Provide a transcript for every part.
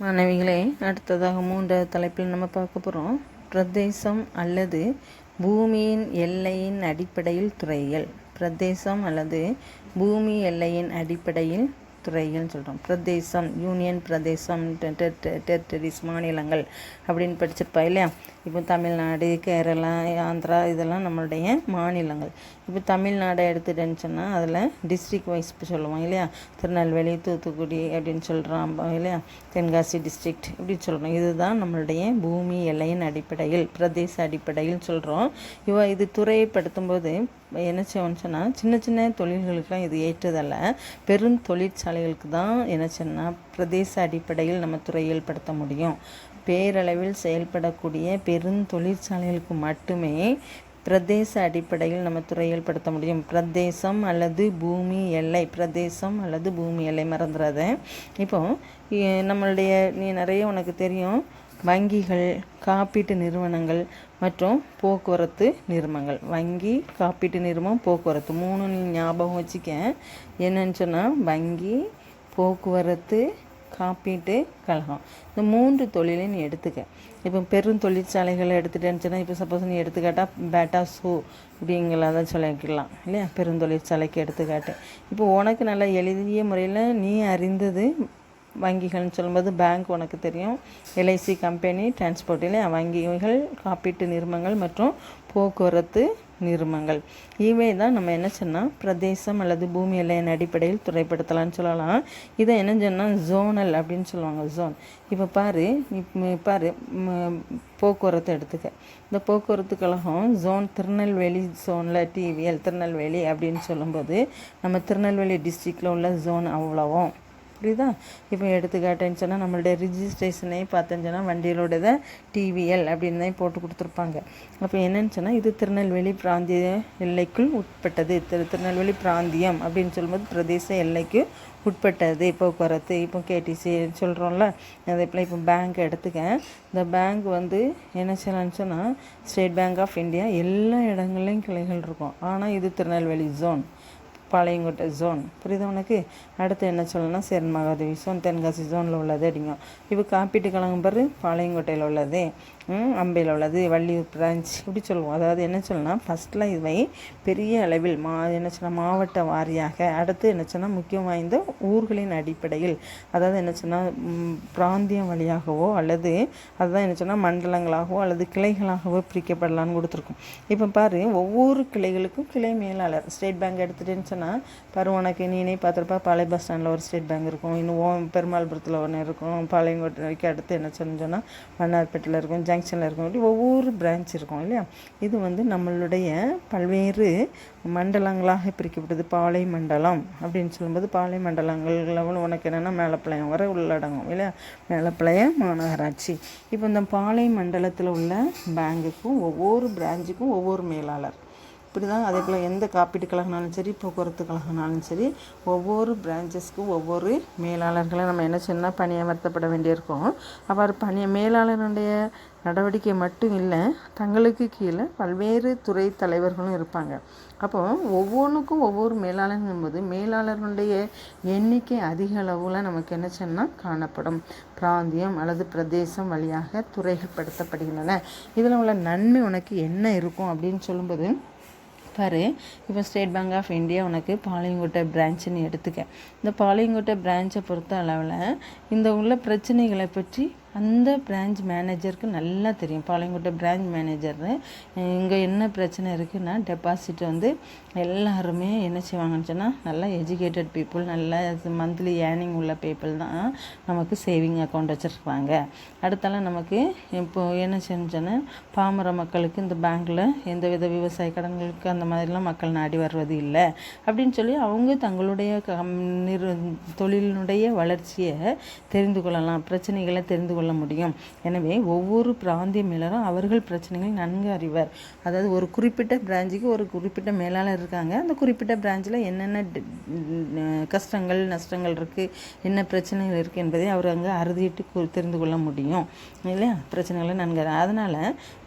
மாணவிகளே அடுத்ததாக மூன்றாவது தலைப்பில் நம்ம பார்க்க போகிறோம் பிரதேசம் அல்லது பூமியின் எல்லையின் அடிப்படையில் துறைகள் பிரதேசம் அல்லது பூமி எல்லையின் அடிப்படையில் துறைகள்னு சொல்கிறோம் பிரதேசம் யூனியன் பிரதேசம் டெரிட்டரிஸ் மாநிலங்கள் அப்படின்னு படிச்சிருப்பா இல்லையா? இப்போ தமிழ்நாடு கேரளா ஆந்திரா இதெல்லாம் நம்மளுடைய மாநிலங்கள். இப்போ தமிழ்நாடை எடுத்துட்டேன்னு சொன்னால் அதில் டிஸ்ட்ரிக்ட் வைஸ் சொல்லுவோம் இல்லையா? திருநெல்வேலி தூத்துக்குடி அப்படின்னு சொல்கிறோம் இல்லையா? தென்காசி டிஸ்ட்ரிக்ட் இப்படி சொல்கிறோம் இதுதான் நம்மளுடைய பூமி எல்லையின் அடிப்படையில் பிரதேச அடிப்படையில் சொல்கிறோம் இவ இது துறைப்படுத்தும்போது என்ன செய்வோம்னு சொன்னால் சின்ன சின்ன தொழில்களுக்கெலாம் இது ஏற்றதல்ல. பெரும் தொழிற்சாலைகளுக்கு தான் என்ன சொன்னால் பிரதேச அடிப்படையில் நம்ம துறையில் படுத்த முடியும். பேரளவில் செயல்படக்கூடிய பெருந்தொழிற்சாலைகளுக்கு மட்டுமே பிரதேச அடிப்படையில் நம்ம துறையில் படுத்த முடியும். பிரதேசம் அல்லது பூமி எல்லை பிரதேசம் அல்லது பூமி எல்லை மறந்துடாத இப்போ நம்மளுடைய நீ நிறைய உனக்கு தெரியும் வங்கிகள் காப்பீட்டு நிறுவனங்கள் மற்றும் போக்குவரத்து நிறுவனங்கள். வங்கி காப்பீட்டு நிறுவனம் போக்குவரத்து. மூணு நீ ஞாபகம் வச்சுக்க. என்னன்னு சொன்னால் வங்கி போக்குவரத்து காப்பீட்டு கழகம். இந்த மூன்று தொழிலையும் நீ எடுத்துக்க. இப்போ பெரும் தொழிற்சாலைகளை எடுத்துட்டேன்னு சொன்னால் இப்போ சப்போஸ் நீ எடுத்துக்காட்டா பேட்டா ஷூ அப்படிங்கிறத சொல்லிக்கலாம் இல்லையா? பெருந்தொழிற்சாலைக்கு எடுத்துக்காட்டு. இப்போ உனக்கு நல்ல எளிய முறையில் நீ அறிந்தது வங்கிகள்னு சொல்லும்போது பேங்க் உனக்கு தெரியும். எல்ஐசி கம்பெனி டிரான்ஸ்போர்ட் இல்லையா? வங்கிகள் காப்பீட்டு நிறுவனங்கள் மற்றும் போக்குவரத்து நிறுவனங்கள் இவை தான் நம்ம என்ன சொன்னால் பிரதேசம் அல்லது பூமி எல்லையின் அடிப்படையில் துறைப்படுத்தலாம்னு சொல்லலாம். இதை என்ன சொன்னால் ஜோனல் அப்படின்னு சொல்லுவாங்க ஜோன் இப்போ பாரு பாரு போக்குவரத்து எடுத்துக்க. இந்த போக்குவரத்து கழகம் ஜோன் திருநெல்வேலி ஜோனில் டிவிஎல் திருநெல்வேலி அப்படின்னு சொல்லும்போது நம்ம திருநெல்வேலி டிஸ்ட்ரிக்டில் உள்ள ஜோன் அவ்வளவும். புரியுதா? இப்போ எடுத்துக்காட்டேன்னு சொன்னால் நம்மளுடைய ரிஜிஸ்ட்ரேஷனே பார்த்தேன்னு சொன்னால் வண்டியிலோடதை டிவிஎல் அப்படின்னு தான் போட்டு கொடுத்துருப்பாங்க. அப்போ என்னன்னு சொன்னால் இது திருநெல்வேலி பிராந்திய எல்லைக்குள் உட்பட்டது. திரு திருநெல்வேலி பிராந்தியம் அப்படின்னு சொல்லும்போது பிரதேச எல்லைக்கு உட்பட்டது. போக்குவரத்து இப்போ கேடிசி சொல்கிறோம்ல அதே போல் இப்போ பேங்க் எடுத்துக்க இந்த பேங்க் வந்து என்ன செய்யலாம்னு சொன்னால் ஸ்டேட் பேங்க் ஆஃப் இந்தியா எல்லா இடங்கள்லையும் கிளைகள் இருக்கும். ஆனால் இது திருநெல்வேலி ஜோன் பாளையங்கோட்டை ஜோன் புரியுது உனக்கு? அடுத்து என்ன சொல்லணும்னா சேரன் மகாதேவி ஜோன் தென்காசி ஜோனில் உள்ளது அப்படிங்க. இப்போ காப்பீட்டு கழகம் பாரு பாளையங்கோட்டையில் உள்ளது. அம்பையில் உள்ளது வள்ளியூர் பிரான்ச் இப்படி சொல்லுவோம். அதாவது என்ன சொல்லலாம் ஃபஸ்ட்டில் இவை பெரிய அளவில் மா என்ன சொன்னால் மாவட்ட வாரியாக அடுத்து என்ன சொன்னால் முக்கியம் வாய்ந்த ஊர்களின் அடிப்படையில் அதாவது என்ன சொன்னால் பிராந்தியம் வழியாகவோ அல்லது அதுதான் என்ன சொன்னால் மண்டலங்களாகவோ அல்லது கிளைகளாகவோ பிரிக்கப்படலான்னு கொடுத்துருக்கோம். இப்போ பாரு ஒவ்வொரு கிளைகளுக்கும் கிளை மேலாளர் ஸ்டேட் பேங்க் எடுத்துகிட்டேன்னு சொன்னால் பாரு உனக்கு நீனே பார்த்துருப்பா பழைய பஸ் ஸ்டாண்டில் ஒரு ஸ்டேட் பேங்க் இருக்கும். இன்னும் பெருமாள்புரத்தில் ஒன்று இருக்கும். பாளையங்கோட்டைக்கு அடுத்து என்ன சொன்னால் மன்னார்பேட்டில் இருக்கும். ஜங்ஷனில் இருக்கும் இப்படி ஒவ்வொரு பிரான்ச் இருக்கும் இல்லையா? இது வந்து நம்மளுடைய பல்வேறு மண்டலங்களாக பிரிக்கப்பட்டது. பாலை மண்டலம் அப்படின்னு சொல்லும்போது பாலை மண்டலங்கள் உனக்கு என்னென்னா மேலப்பாளையம் வரை உள்ளடங்கும் இல்லையா? மேலப்பாளையம் மாநகராட்சி. இப்போ இந்த பாலை மண்டலத்தில் உள்ள பேங்குக்கும் ஒவ்வொரு பிரான்ச்சுக்கும் ஒவ்வொரு மேலாளர். இப்படி தான் அதே போல் எந்த காப்பீட்டு கழகனாலும் சரி போக்குவரத்து கழகனாலும் சரி ஒவ்வொரு பிரான்ச்சஸ்க்கும் ஒவ்வொரு மேலாளர்களை நம்ம என்ன சொன்னால் பணியமர்த்தப்பட வேண்டியிருக்கும். அவ்வாறு பணி மேலாளருடைய நடவடிக்கை மட்டும் இல்லை தங்களுக்கு கீழே பல்வேறு துறை தலைவர்களும் இருப்பாங்க. அப்போ ஒவ்வொன்றுக்கும் ஒவ்வொரு மேலாளர்கள் போது மேலாளர்களுடைய எண்ணிக்கை அதிக அளவில் நமக்கு என்ன சொன்னால் காணப்படும். பிராந்தியம் அல்லது பிரதேசம் வழியாக துறைகள்படுத்தப்படுகின்றன இதில் உள்ள நன்மை உனக்கு என்ன இருக்கும் அப்படின்னு சொல்லும்போது பாரு இப்போ ஸ்டேட் பேங்க் ஆஃப் இந்தியா உனக்கு பாளையங்கோட்டை பிரான்ச்சுன்னு எடுத்துக்க. இந்த பாளையங்கோட்டை பிரான்ச்சை பொறுத்த அளவில் இந்த உள்ள பிரச்சனைகளை பற்றி அந்த பிரான்ச் மேனேஜருக்கு நல்லா தெரியும். பாளையங்கோட்டை பிரான்ச் மேனேஜர் இங்கே என்ன பிரச்சனை இருக்குன்னா டெபாசிட் வந்து எல்லாருமே என்ன செய்வாங்கன்னு சொன்னால் நல்லா எஜுகேட்டட் பீப்புள் நல்ல மந்த்லி ஏர்னிங் உள்ள பீப்புள் தான் நமக்கு சேவிங் அக்கௌண்ட் வச்சுருப்பாங்க. அடுத்தெல்லாம் நமக்கு இப்போ என்ன செஞ்சோன்னா பாமர மக்களுக்கு இந்த பேங்க்கில் எந்தவித விவசாய கடன்களுக்கு அந்த மாதிரிலாம் மக்கள் நாடி வருவது இல்லை. அப்படின்னு சொல்லி அவங்க தங்களுடைய கம் நிறு தொழிலினுடைய வளர்ச்சியை தெரிந்து கொள்ளலாம் பிரச்சனைகளை தெரிந்து கொள்ளலாம். கொள்ள முடியும். எனவே ஒவ்வொரு பிராந்திய மேலரும் அவர்கள் பிரச்சனைகள் நன்கு அறிவர். அதாவது ஒரு குறிப்பிட்ட பிரான்ச்சுக்கு ஒரு குறிப்பிட்ட மேலாளர் இருக்காங்க. அந்த குறிப்பிட்ட பிரான்ச்சில் என்னென்ன கஷ்டங்கள் நஷ்டங்கள் இருக்குது என்ன பிரச்சனைகள் இருக்குது என்பதை அவர் அங்கே அறுதிட்டு தெரிந்து கொள்ள முடியும். இல்லையா? பிரச்சனைகளை நன்கு அதனால்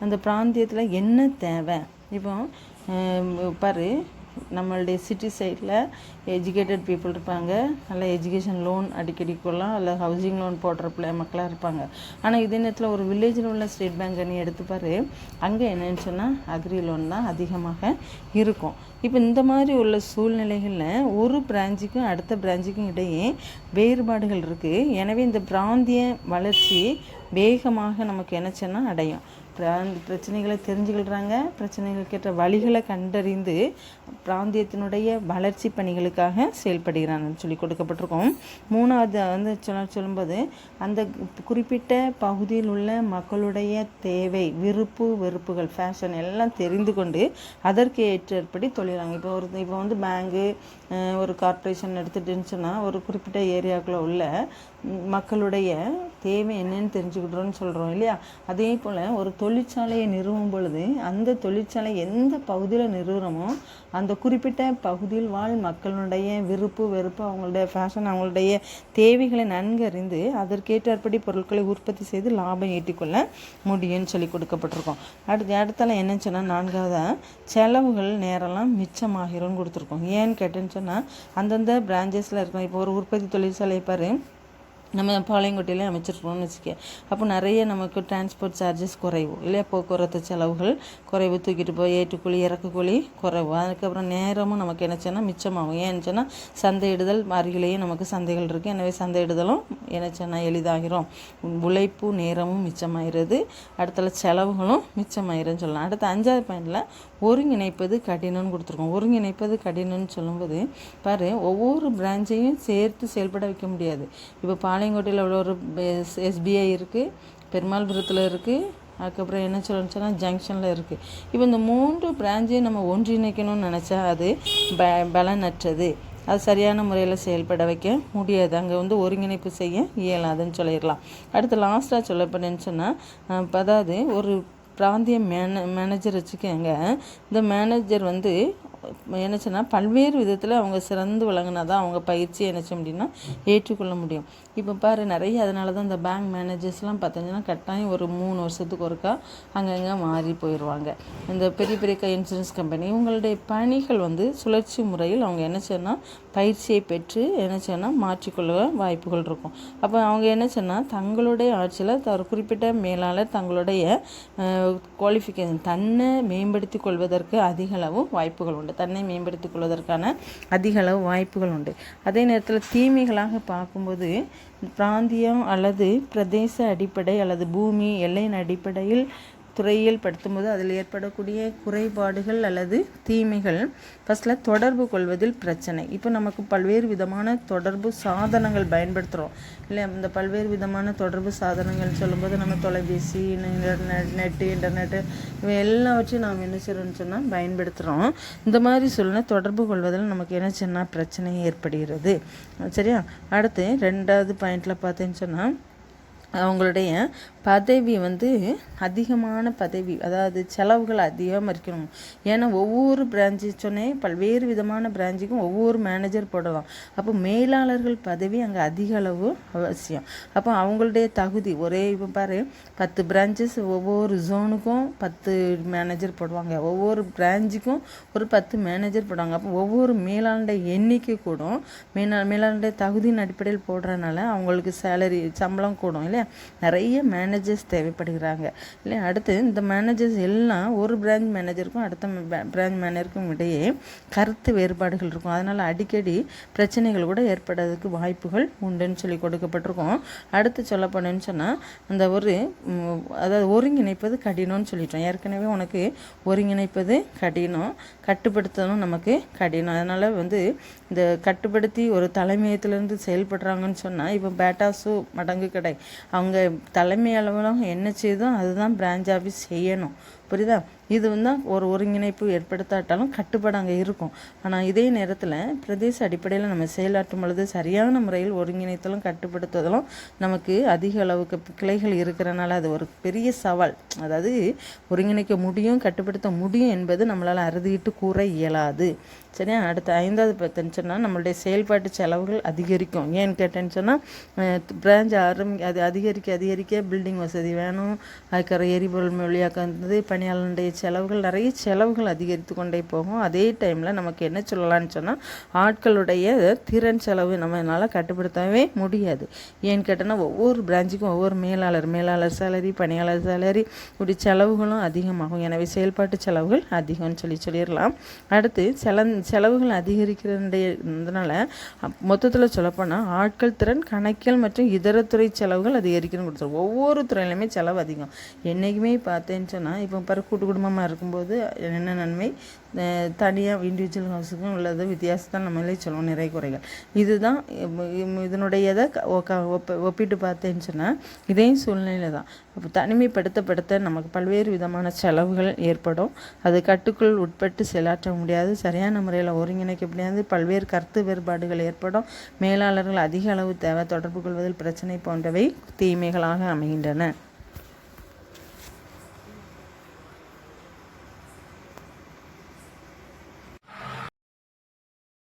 அந்த பிராந்தியத்தில் என்ன தேவை? இப்போ பாரு நம்மளுடைய சிட்டி சைடில் எஜுகேட்டட் பீப்புள் இருப்பாங்க. நல்ல எஜுகேஷன் லோன் அடிக்கடி கொள்ளலாம் இல்லை ஹவுசிங் லோன் போடுற பிள்ளை மக்களாக இருப்பாங்க. ஆனால் இதே நேரத்தில் ஒரு வில்லேஜில் உள்ள ஸ்டேட் பேங்க் நீ எடுத்துப்பாரு. அங்கே என்னன்னு சொன்னால் அக்ரி லோன் தான் அதிகமாக இருக்கும். இப்போ இந்த மாதிரி உள்ள சூழ்நிலைகளில் ஒரு பிரான்ச்சுக்கும் அடுத்த பிரான்ச்சுக்கும் இடையே வேறுபாடுகள் இருக்குது எனவே இந்த பிராந்திய வளர்ச்சி வேகமாக நமக்கு என்னச்சுன்னா அடையும். பிராந்தி பிரச்சனைகளை தெரிஞ்சுக்கிடுறாங்க பிரச்சனைகளுக்கேற்ற வழிகளை கண்டறிந்து பிராந்தியத்தினுடைய வளர்ச்சி பணிகளுக்காக செயல்படுகிறாங்கன்னு சொல்லி கொடுக்கப்பட்டிருக்கோம். மூணாவது வந்து சொல்ல சொல்லும்போது அந்த குறிப்பிட்ட பகுதியில் உள்ள மக்களுடைய தேவை விருப்பு வெறுப்புகள் ஃபேஷன் எல்லாம் தெரிந்து கொண்டு அதற்கு ஏற்றபடி தொழிலாங்க இப்போ ஒரு இப்போ வந்து பேங்கு ஒரு கார்ப்பரேஷன் எடுத்துட்டுன்னு சொன்னால் ஒரு குறிப்பிட்ட ஏரியாவுக்குள்ள உள்ள மக்களுடைய தேவை என்னன்னு தெரிஞ்சுக்கிட்டோன்னு சொல்கிறோம் இல்லையா? அதே போல் ஒரு தொழிற்சாலையை நிறுவும் பொழுது அந்த தொழிற்சாலை எந்த பகுதியில் நிறுவுகிறோமோ அந்த குறிப்பிட்ட பகுதியில் வாழ் மக்களுடைய விருப்பு வெறுப்பு அவங்களுடைய ஃபேஷன் அவங்களுடைய தேவைகளை நன்கறிந்து அதற்கேற்றபடி பொருட்களை உற்பத்தி செய்து லாபம் ஈட்டிக்கொள்ள முடியும்னு சொல்லி கொடுக்கப்பட்டிருக்கோம். அடுத்து இடத்துல என்னன்னு சொன்னால் நான்காவதாக செலவுகள் நேரம்லாம் மிச்சமாகிறோன்னு கொடுத்துருக்கோம். ஏன்னு கேட்டேன்னு சொன்னால் அந்தந்த பிரான்ச்சஸில் இருக்கும். இப்போ ஒரு உற்பத்தி தொழிற்சாலை பாரு நம்ம பாளையங்கோட்டையிலே அமைச்சிருக்கோம்னு வச்சுக்க அப்போ நிறைய நமக்கு டிரான்ஸ்போர்ட் சார்ஜஸ் குறைவு. இல்லையா? போக்குவரத்து செலவுகள் குறைவு. தூக்கிட்டு போய் ஏற்றுக்கூலி இறக்குக்கூலி குறைவு. அதுக்கப்புறம் நேரமும் நமக்கு என்னச்சுன்னா மிச்சமாகும். ஏன்னு சொன்னால் சந்தையிடுதல் அருகிலேயே நமக்கு சந்தைகள் இருக்குது எனவே சந்தையிடுதலும் என்னச்சுன்னா எளிதாகிரும். உழைப்பு நேரமும் மிச்சமாகிறது. அடுத்தல செலவுகளும் மிச்சமாயிருன்னு சொல்லலாம். அடுத்த அஞ்சாவது பாயிண்டில் ஒருங்கிணைப்பது கடினம்னு கொடுத்துருக்கோம். ஒருங்கிணைப்பது கடினம்னு சொல்லும்போது பாரு ஒவ்வொரு பிரான்ச்சையும் சேர்த்து செயல்பட வைக்க முடியாது. இப்போ பாளையங்கோட்டையில் அவ்வளோ ஒரு எஸ்பிஐ இருக்குது பெருமாள்புரத்தில் இருக்குது அதுக்கப்புறம் என்ன சொல்லணும்னு சொன்னால் ஜங்ஷனில் இருக்குது இப்போ இந்த மூன்று பிரான்ச்சையும் நம்ம ஒன்றிணைக்கணும்னு நினச்சா அது ப பலனற்றது. அது சரியான முறையில் செயல்பட வைக்க முடியாது. அங்கே வந்து ஒருங்கிணைப்பு செய்ய இயலாதுன்னு சொல்லிடலாம். அடுத்து லாஸ்ட்டாக சொல்லப்படன்னு சொன்னால் அதாவது ஒரு பிராந்திய மேன மேனேஜர் வச்சுக்கோங்க. இந்த மேனேஜர் வந்து என்னச்சுன்னா பல்வேறு விதத்தில் அவங்க சிறந்து விளங்கினா தான் அவங்க பயிற்சி என்னச்சு அப்படின்னா ஏற்றுக்கொள்ள முடியும். இப்போ பாரு நிறைய அதனால தான் இந்த பேங்க் மேனேஜர்ஸ்லாம் பார்த்தீங்கன்னா கட்டாயம் ஒரு மூணு வருஷத்துக்கு ஒருக்கா அங்கங்கே மாறி போயிடுவாங்க இந்த பெரிய பெரிய இன்சூரன்ஸ் கம்பெனி இவங்களுடைய பணிகள் வந்து சுழற்சி முறையில் அவங்க என்னச்சுன்னா பயிற்சியை பெற்று என்ன சொன்னால் மாற்றிக்கொள்ள வாய்ப்புகள் இருக்கும். அப்போ அவங்க என்ன சொன்னால் தங்களுடைய ஆட்சியில் ஒரு குறிப்பிட்ட மேலாளர் தங்களுடைய குவாலிஃபிகேஷன் தன்னை மேம்படுத்தி கொள்வதற்கு அதிக அளவு வாய்ப்புகள் உண்டு. தன்னை மேம்படுத்திக் கொள்வதற்கான அதிக அளவு வாய்ப்புகள் உண்டு. அதே நேரத்தில் தீமைகளாக பார்க்கும்போது பிராந்தியம் அல்லது பிரதேச அடிப்படை அல்லது பூமி எல்லையின் அடிப்படையில் துறையில் படுத்தும்போது அதில் ஏற்படக்கூடிய குறைபாடுகள் அல்லது தீமைகள் ஃபஸ்ட்டில் தொடர்பு கொள்வதில் பிரச்சனை. இப்போ நமக்கு பல்வேறு விதமான தொடர்பு சாதனங்கள் பயன்படுத்துகிறோம் இல்லை இந்த பல்வேறு விதமான தொடர்பு சாதனங்கள் சொல்லும்போது நம்ம தொலைபேசி நெட்டு இன்டர்நெட்டு இவை எல்லாவற்றையும் நாம் என்ன செய்கிறோம்னு சொன்னால் பயன்படுத்துகிறோம் இந்த மாதிரி சொல்லுனா தொடர்பு கொள்வதில் நமக்கு என்ன சொன்னால் பிரச்சனை ஏற்படுகிறது. சரியா? அடுத்து ரெண்டாவது பாயிண்டில் பார்த்தேன்னு சொன்னால் அவங்களுடைய பதவி வந்து அதிகமான பதவி அதாவது செலவுகள் அதிகமாக இருக்கணும். ஏன்னா ஒவ்வொரு பிரான்ச்சு சொன்னே பல்வேறு விதமான பிரான்ச்சுக்கும் ஒவ்வொரு மேனேஜர் போடலாம். அப்போ மேலாளர்கள் பதவி அங்கே அதிக அளவு அவசியம். அப்போ அவங்களுடைய தகுதி ஒரே இப்போ பாரு பத்து பிரான்ச்சஸ் ஒவ்வொரு ஜோனுக்கும் பத்து மேனேஜர் போடுவாங்க. ஒவ்வொரு பிரான்ச்சுக்கும் ஒரு பத்து மேனேஜர் போடுவாங்க. அப்போ ஒவ்வொரு மேலாண்ட எண்ணிக்கை கூடும். மேலா மேலாண்ட தகுதியின் அடிப்படையில் போடுறதுனால அவங்களுக்கு சேலரி சம்பளம் கூடும் இல்லை இல்லையா? நிறைய மேனேஜர்ஸ் தேவைப்படுகிறாங்க. இல்லையா? அடுத்து இந்த மேனேஜர்ஸ் எல்லாம் ஒரு பிரான்ச் மேனேஜருக்கும் அடுத்த பிரான்ச் மேனேஜருக்கும் இடையே கருத்து வேறுபாடுகள் இருக்கும். அதனால் அடிக்கடி பிரச்சனைகள் கூட ஏற்படுறதுக்கு வாய்ப்புகள் உண்டுன்னு சொல்லி கொடுக்கப்பட்டிருக்கோம். அடுத்து சொல்லப்போனேன்னு சொன்னால் அந்த ஒரு அதாவது ஒருங்கிணைப்பது கடினம்னு சொல்லிட்டோம். ஏற்கனவே உனக்கு ஒருங்கிணைப்பது கடினம் கட்டுப்படுத்தணும் நமக்கு கடினம். அதனால் வந்து இந்த கட்டுப்படுத்தி ஒரு தலைமையத்திலேருந்து செயல்படுறாங்கன்னு சொன்னால் இப்போ பேட்டாஸு மடங்கு கடை அவங்க தலைமை அலுவலகம் என்ன செய்தோ அதுதான் பிரான்ச் ஆஃபீஸ் செய்யணும். புரியுதா? இது வந்து ஒரு ஒருங்கிணைப்பு ஏற்படுத்தாட்டாலும் கட்டுப்பாடு அங்கே இருக்கும். ஆனால் இதே நேரத்தில் பிரதேச அடிப்படையில் நம்ம செயலாற்றும் பொழுது சரியான முறையில் ஒருங்கிணைத்தலும் கட்டுப்படுத்துவதும் நமக்கு அதிக அளவுக்கு கிளைகள் இருக்கிறனால அது ஒரு பெரிய சவால். அதாவது ஒருங்கிணைக்க முடியும் கட்டுப்படுத்த முடியும் என்பது நம்மளால் அறுதிட்டு கூற இயலாது. சரியா? அடுத்த ஐந்தாவது பார்த்தேன்னு சொன்னால் நம்மளுடைய செயல்பாட்டு செலவுகள் அதிகரிக்கும். ஏன்னு கேட்டேன்னு சொன்னால் பிரான்ச் ஆரம்பி அது அதிகரிக்க அதிகரிக்க பில்டிங் வசதி வேணும். அதுக்கப்புறம் எரிபொருள் மொழியாக்க வந்து பணியாளருடைய செலவுகள் நிறைய செலவுகள் அதிகரித்து கொண்டே போகும். அதே டைமில் நமக்கு என்ன சொல்லலாம்னு சொன்னால் ஆட்களுடைய திறன் செலவு நம்மளால் கட்டுப்படுத்தவே முடியாது. ஏன்னு கேட்டோன்னா ஒவ்வொரு பிரான்ச்சுக்கும் ஒவ்வொரு மேலாளர் மேலாளர் சேலரி பணியாளர் சேலரி இப்படி செலவுகளும் அதிகமாகும். எனவே செயல்பாட்டு செலவுகள் அதிகம்னு சொல்லி சொல்லிடலாம். அடுத்து செல செலவுகள் அதிகரிக்கிறதுனால மொத்தத்தில் சொல்லப்போனால் ஆட்கள் திறன் கணக்கியல் மற்றும் இதர துறை செலவுகள் அதிகரிக்கணும்னு கொடுத்துரும் ஒவ்வொரு துறையிலுமே செலவு அதிகம். என்றைக்குமே பார்த்தேன்னு சொன்னால் இப்போ பாரு கூட்டு குடும்பமாக இருக்கும்போது என்ன நன்மை? தனியாக இண்டிவிஜுவல் ஹவுஸுக்கும் உள்ளது வித்தியாசத்தான் நம்மளே சொல்லுவோம் நிறை குறைகள். இதுதான் இதனுடையதை ஒப்ப ஒப்பிட்டு பார்த்தேன்னு சொன்னால் இதே சூழ்நிலை தான். அப்போ தனிமைப்படுத்தப்படுத்த நமக்கு பல்வேறு விதமான செலவுகள் ஏற்படும். அது கட்டுக்குள் உட்பட்டு செயலாற்ற முடியாது. சரியான முறையில் ஒருங்கிணைக்க முடியாது. பல்வேறு கருத்து வேறுபாடுகள் ஏற்படும். மேலாளர்கள் அதிக அளவு தேவை தொடர்பு கொள்வதில் பிரச்சனை போன்றவை தீமைகளாக அமைகின்றன.